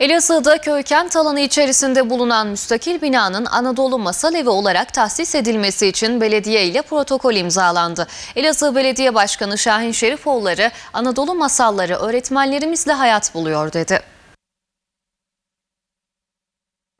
Elazığ'da köykent alanı içerisinde bulunan müstakil binanın Anadolu Masal Evi olarak tahsis edilmesi için belediye ile protokol imzalandı. Elazığ Belediye Başkanı Şahin Şerifoğulları Anadolu masalları öğretmenlerimizle hayat buluyor dedi.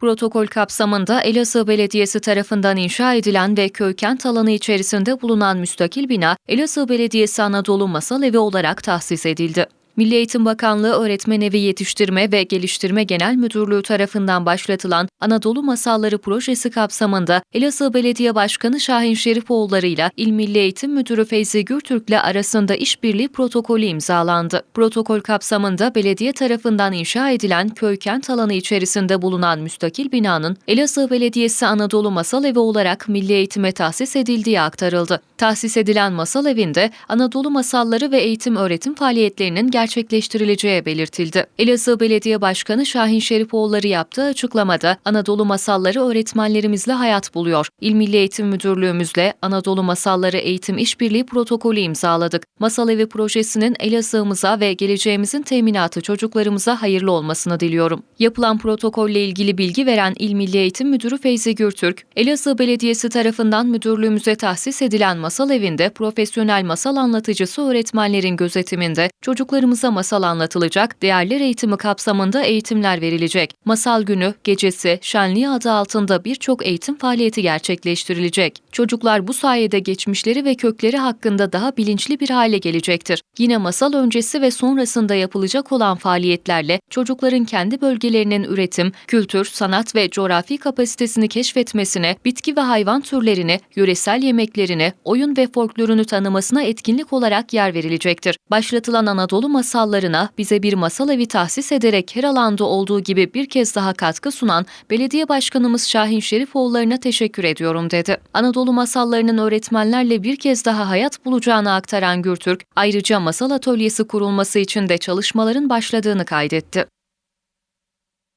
Protokol kapsamında Elazığ Belediyesi tarafından inşa edilen ve köykent alanı içerisinde bulunan müstakil bina Elazığ Belediyesi Anadolu Masal Evi olarak tahsis edildi. Milli Eğitim Bakanlığı Öğretmen Evi Yetiştirme ve Geliştirme Genel Müdürlüğü tarafından başlatılan Anadolu Masalları projesi kapsamında Elazığ Belediye Başkanı Şahin Şerifoğulları ile İl Milli Eğitim Müdürü Feyzi Gürtürk ile arasında işbirliği protokolü imzalandı. Protokol kapsamında belediye tarafından inşa edilen köy-kent alanı içerisinde bulunan müstakil binanın Elazığ Belediyesi Anadolu Masal Evi olarak milli eğitime tahsis edildiği aktarıldı. Tahsis edilen masal evinde Anadolu masalları ve eğitim öğretim faaliyetlerinin gerçekleştirileceği belirtildi. Elazığ Belediye Başkanı Şahin Şerifoğulları yaptığı açıklamada Anadolu masalları öğretmenlerimizle hayat buluyor. İl Milli Eğitim Müdürlüğümüzle Anadolu Masalları Eğitim İşbirliği protokolü imzaladık. Masal Evi projesinin Elazığ'ımıza ve geleceğimizin teminatı çocuklarımıza hayırlı olmasını diliyorum. Yapılan protokolle ilgili bilgi veren İl Milli Eğitim Müdürü Feyzi Gürtürk, Elazığ Belediyesi tarafından müdürlüğümüze tahsis edilen masal evinde profesyonel masal anlatıcısı öğretmenlerin gözetiminde çocuklarımıza masal anlatılacak, değerler eğitimi kapsamında eğitimler verilecek. Masal günü, gecesi, şenliği adı altında birçok eğitim faaliyeti gerçekleştirilecek. Çocuklar bu sayede geçmişleri ve kökleri hakkında daha bilinçli bir hale gelecektir. Yine masal öncesi ve sonrasında yapılacak olan faaliyetlerle çocukların kendi bölgelerinin üretim, kültür, sanat ve coğrafi kapasitesini keşfetmesine, bitki ve hayvan türlerini, yöresel yemeklerini, oyun ve folklorunu tanımasına etkinlik olarak yer verilecektir. Başlatılan Anadolu masallarına bize bir masal evi tahsis ederek her alanda olduğu gibi bir kez daha katkı sunan Belediye Başkanımız Şahin Şerifoğulları'na teşekkür ediyorum dedi. Anadolu masallarının öğretmenlerle bir kez daha hayat bulacağını aktaran Gürtürk, ayrıca masal atölyesi kurulması için de çalışmaların başladığını kaydetti.